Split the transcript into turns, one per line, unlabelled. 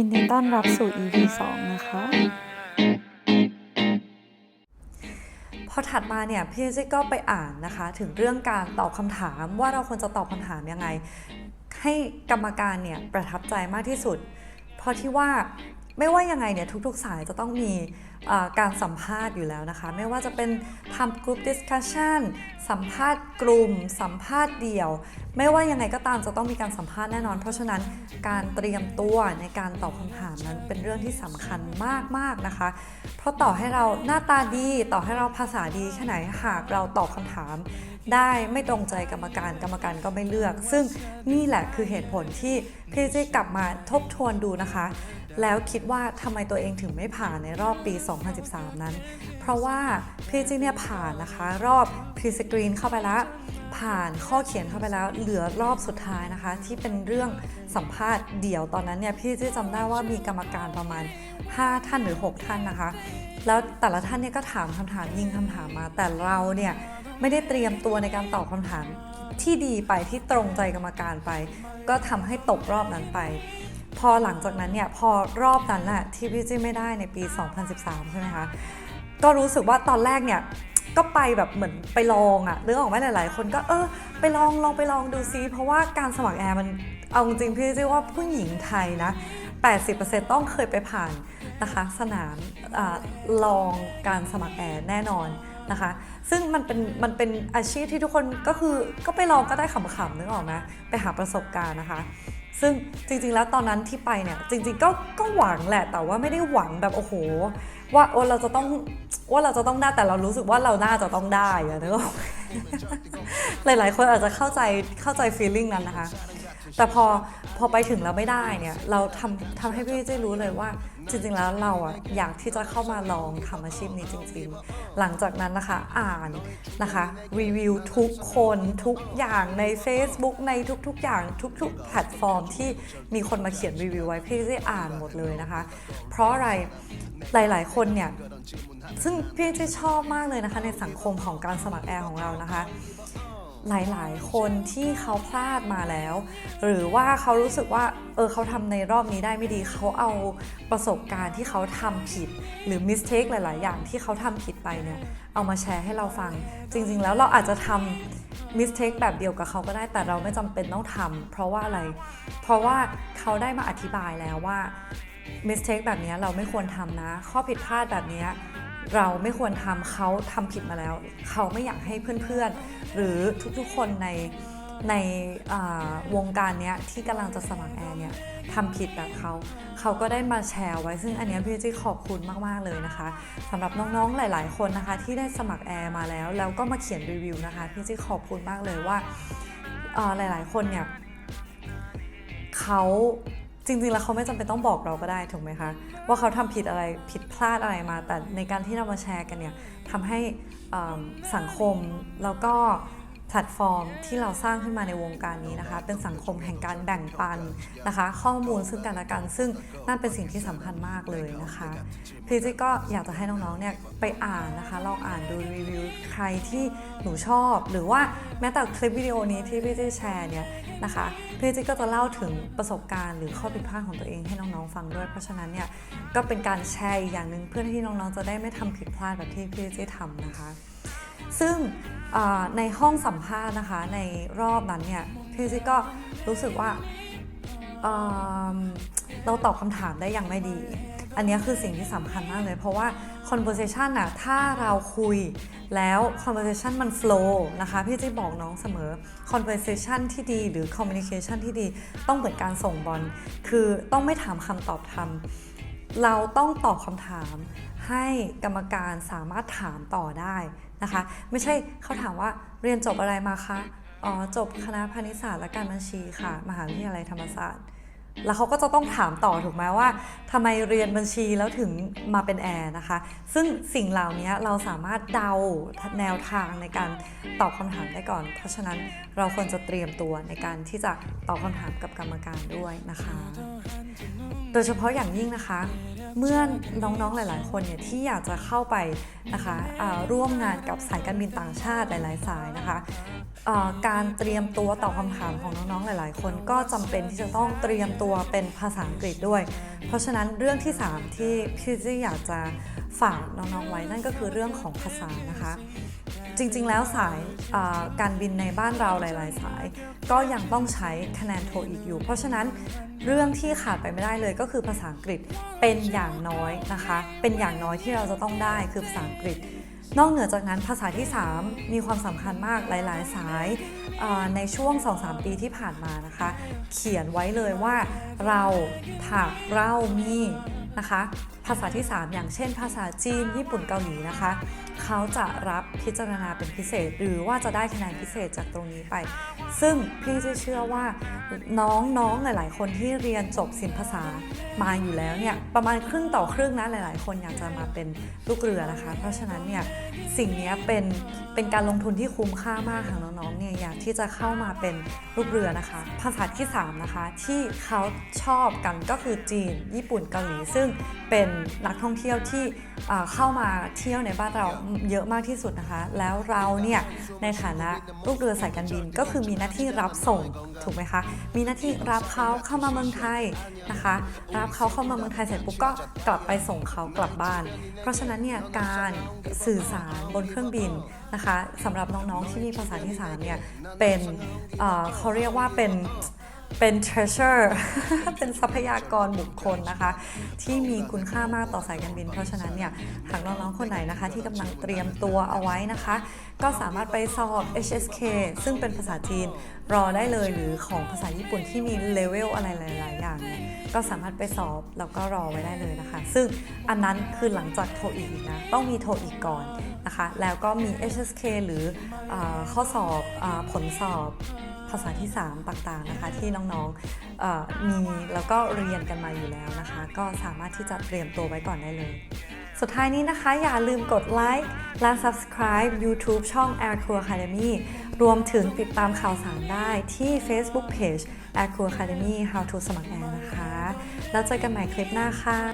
ยินดีต้อนรับสู่ EP 2 นะคะ พอถัดมาเนี่ยพี่จิ๊กก็ไปอ่านนะคะ ถึงเรื่องการตอบคำถามว่าเราควรจะตอบคำถามยังไง ให้กรรมการเนี่ยประทับใจมากที่สุด เพราะที่ว่า ไม่ว่ายังไงเนี่ยทุกๆสายจะต้องมีการสัมภาษณ์อยู่แล้วนะคะ ไม่ว่าจะเป็นทำกลุ่มดิสคัชชันสัมภาษณ์กลุ่ม สัมภาษณ์เดี่ยว ไม่ว่ายังไงก็ตามจะต้องมีการสัมภาษณ์แน่นอน เพราะฉะนั้นการเตรียมตัวในการตอบคำถามนั้นเป็นเรื่องที่สำคัญมากๆนะคะ เพราะต่อให้เราหน้าตาดี ต่อให้เราภาษาดีแค่ไหนหากเราตอบคำถาม ได้ไม่ตรงใจกรรมการกรรมการก็ไม่เลือก ซึ่งนี่แหละคือเหตุผลที่พี่จี้กลับมาทบทวนดูนะคะ แล้วคิดว่าทำไมตัวเองถึงไม่ผ่านในรอบปี 2013 นั้น เพราะว่าพี่จี้เนี่ยผ่านนะคะ รอบพรีสกรีนเข้าไปแล้ว ผ่านข้อเขียนเข้าไปแล้ว เหลือรอบสุดท้ายนะคะ ที่เป็นเรื่องสัมภาษณ์เดี่ยวตอนนั้นเนี่ยพี่จี้จำได้ว่ามีกรรมการประมาณ 5 ท่านหรือ 6 ท่านนะคะ แล้วแต่ละท่านเนี่ยก็ถามคำถามยิงคำถามมา แต่เราเนี่ยไม่ได้เตรียมตัวในการตอบคำถามที่ดีไปที่ตรงใจกรรมการไป ก็ทำให้ตกรอบนั้นไป พอหลังจากนั้นเนี่ยพอรอบนั้นน่ะที่พี่จี้ไม่ได้ในปี 2013 ใช่ไหมคะก็รู้สึกว่าตอนแรกเนี่ยก็ไปแบบเหมือนไปลองอะนึกองอกไหมหลายๆ คนก็เออไปลองลองไปลองดูซิเพราะว่าการสมัครแอร์มันเอาจริงพี่จี้ว่าผู้หญิงไทยนะ 80%ต้องเคยไปผ่านนะคะสนามอลองการสมัครแอร์แน่นอนนะคะซึ่งมันเป็นมันเป็นอาชีพที่ทุกคนก็คือก็ไปลองก็ได้ขำๆนึกออกไหมไปหาประสบการณ์นะคะ ซึ่งจริงๆแล้วตอนนั้นที่ไปเนี่ยจริงๆก็ก็หวังแหละแต่ว่าไม่ได้หวังแบบโอ้โห ว่าโอ้เราจะต้องว่าเราจะต้องได้แต่เรารู้สึกว่าเราน่าจะต้องได้อะนึกออกไหมหลายๆคนอาจจะเข้าใจเข้าใจ feeling นั้นนะคะ แต่พอพอไปถึงแล้วไม่ได้เนี่ยเราทำทำให้พี่เจ้รู้เลยว่าจริงๆแล้วเราอะอยากที่จะเข้ามาลองทำอาชีพนี้จริงๆ หลังจากนั้นนะคะอ่านนะคะรีวิวทุกคนทุกอย่างใน Facebook ในทุกๆอย่างทุกๆแพลตฟอร์มที่มีคนมาเขียนรีวิวไว้พี่ได้อ่านหมดเลยนะคะ เพราะอะไรหลายๆ คนเนี่ยซึ่งพี่ที่ชอบมากเลยนะคะในสังคมของการสมัครแอร์ของเรานะคะ หลายๆ คนที่เขาพลาดมาแล้ว หรือว่าเขารู้สึกว่าเออเขาทำในรอบนี้ได้ไม่ดีเขาเอาประสบการณ์ที่เขาทำผิด หรือมิสเทคหลาย ๆ อย่างที่เขาทำผิดไปเนี่ยเอามาแชร์ให้เราฟัง จริง ๆ แล้วเราอาจจะทำมิสเทคแบบเดียวกับเขาก็ได้แต่เราไม่จำเป็นต้องทำเพราะว่าอะไร เพราะว่าเขาได้มาอธิบายแล้วว่ามิสเทคแบบนี้เราไม่ควรทำนะ ข้อผิดพลาดแบบนี้ เราไม่ควรทำเขาทำผิดมาแล้ว เขาไม่อยากให้เพื่อนๆ หรือทุกๆคนในในวงการเนี้ยที่กำลังจะสมัครแอร์เนี่ยทำผิดแบบเขา เขาก็ได้มาแชร์ไว้ ซึ่งอันเนี้ยพี่จี้ขอบคุณมากๆเลยนะคะสำหรับน้องๆหลาย ๆ คนนะคะ ที่ได้สมัครแอร์มาแล้ว แล้วก็มาเขียนรีวิวนะคะพี่จี้ขอบคุณมากเลยว่าหลายๆ คนเนี่ยเขา จริงๆ แล้วเขาไม่จำเป็นต้องบอกเราก็ได้ถูกไหมคะ ว่าเขาทำผิดอะไรผิดพลาดอะไรมา แต่ในการที่เรามาแชร์กันเนี่ยทำให้สังคมแล้วก็ แพลตฟอร์มที่เราสร้างขึ้นมาในวงการนี้นะคะ เป็นสังคมแห่งการแบ่งปันนะคะ ข้อมูลซึ่งกันและกัน ซึ่งนั่นเป็นสิ่งที่สำคัญมากเลยนะคะพี่จิ๊ก็อยากจะให้น้องๆเนี่ยไปอ่านนะคะลองอ่านดูรีวิวใครที่หนูชอบ หรือว่าแม้แต่คลิปวิดีโอนี้ที่พี่จิ๊แชร์เนี่ยนะคะพี่จิ๊ก็จะเล่าถึงประสบการณ์ หรือข้อผิดพลาดของตัวเองให้น้องๆฟังด้วย เพราะฉะนั้นเนี่ยก็เป็นการแชร์อีกอย่างหนึ่งเพื่อที่น้องๆจะได้ไม่ทำผิดพลาดแบบที่พี่จิ๊ทำนะคะ ซึ่ง ในห้องสัมภาษณ์นะคะ ในรอบนั้นเนี่ยพี่จิ๊กก็รู้สึกว่าเเราตอบคำถามได้อยังไม่ดี อันนี้คือสิ่งที่สำคัญมากเลย เพราะว่า conversation น่ะถ้าเราคุยแล้ว conversation มัน flow นะคะ พี่จะบอกน้องเสมอ conversation ที่ดีหรือ communication ที่ดีต้องเหมือนการส่งบอล คือต้องไม่ถามคำตอบทำเราต้องตอบคำถาม ให้กรรมการสามารถถามต่อได้นะคะ ไม่ใช่เขาถามว่าเรียนจบอะไรมาคะอ๋อจบคณะพาณิชยศาสตร์และการบัญชีค่ะ มหาวิทยาลัยธรรมศาสตร์ แล้วเขาก็จะต้องถามต่อถูกไหมว่าทำไมเรียนบัญชีแล้วถึงมาเป็นแอร์นะคะ ซึ่งสิ่งเหล่านี้เราสามารถเดาแนวทางในการตอบคำถามได้ก่อน เพราะฉะนั้นเราควรจะเตรียมตัวในการที่จะตอบคำถามกับกรรมการด้วยนะคะ โดยเฉพาะอย่างยิ่งนะคะ เมื่อน้องๆหลาย ๆ คนเนี่ยที่อยากจะเข้าไปนะคะร่วมงานกับสายการบินต่างชาติหลาย ๆ สายนะคะการเตรียมตัวตอบคำถามของน้องๆหลาย ๆ คนก็จำเป็นที่จะต้องเตรียมตัวเป็นภาษาอังกฤษด้วย เพราะฉะนั้นเรื่องที่ 3 ที่พี่ซี่อยากจะฝากน้องๆไว้นั่นก็คือเรื่องของภาษานะคะจริงๆ แล้วสายการบินในบ้านเราหลาย ๆ สาย ก็ยังต้องใช้คะแนนโทอีกอยู่ เพราะฉะนั้น เรื่องที่ขาดไปไม่ได้เลยก็คือภาษาอังกฤษเป็นอย่างน้อยนะคะ เป็นอย่างน้อยที่เราจะต้องได้คือภาษาอังกฤษ นอกเหนือจากนั้นภาษาที่ 3 มีความสำคัญมากหลาย ๆ สายในช่วง 2-3 ปีที่ผ่านมานะคะ เขียนไว้เลยว่าเราถากเรามีนะคะ ภาษาที่ 3 อย่างเช่น ภาษาจีน ญี่ปุ่นเกาหลีนะคะ เขาจะรับพิจารณาเป็นพิเศษ หรือว่าจะได้คะแนนพิเศษจากตรงนี้ไป ซึ่งพี่จะเชื่อว่าน้องๆหลาย ๆ คนที่เรียนจบศิลปภาษามาอยู่แล้วเนี่ยประมาณครึ่งต่อครึ่งนะหลาย ๆ คนอยากจะมาเป็นลูกเรือนะคะ เพราะฉะนั้นเนี่ยสิ่งนี้เป็นเป็นการลงทุนที่คุ้มค่ามากของน้องๆเนี่ยอยากที่จะเข้ามาเป็นลูกเรือนะคะ ภาษาที่สามนะคะ ที่เขาชอบกันก็คือจีน ญี่ปุ่นเกาหลีซึ่งเป็นนักท่องเที่ยวที่เข้ามาเที่ยวในบ้านเราเยอะมากที่สุดนะคะ แล้วเราเนี่ยในฐานะลูกเรือสายการบินก็คือมีหน้าที่รับส่งถูกไหมคะมีหน้าที่รับเขาเข้ามาเมืองไทยนะคะ รับเขาเข้ามาเมืองไทยเสร็จปุ๊บก็กลับไปส่งเขากลับบ้าน เพราะฉะนั้นเนี่ยการสื่อสารบนเครื่องบินนะคะสำหรับน้องๆที่มีภาษาที่สามเนี่ยเป็นเเขาเรียกว่าเป็น เป็น treasure เป็นทรัพยากรบุคคลนะคะ ที่มีคุณค่ามากต่อสายการบิน เพราะฉะนั้นเนี่ยหากน้องๆคนไหนนะคะ ที่กำลังเตรียมตัวเอาไว้นะคะ ก็สามารถไปสอบ HSK ซึ่งเป็นภาษาจีนรอได้เลยหรือของภาษาญี่ปุ่นที่มีเลเวลอะไรหลาย ๆ อย่างเนี่ยก็สามารถไปสอบแล้วก็รอไว้ได้เลยนะคะ ซึ่งอันนั้นคือหลังจากโทอีกนะต้องมีโทอีกก่อนนะคะ แล้วก็มี HSK หรืออข้อสอบอผลสอบ ภาษาที่ 3 ต่างๆนะคะที่น้องๆมีแล้วก็เรียนกันมาอยู่แล้วนะคะ ก็สามารถที่จะเตรียมตัวไว้ก่อนได้เลย สุดท้ายนี้นะคะอย่าลืมกดไลค์และ subscribe YouTube ช่อง Air Crew Academy รวมถึงติดตามข่าวสารได้ที่ Facebook Page Air Crew Academy How to สมัครแอร์นะคะ แล้วเจอกันใหม่คลิปหน้าค่ะ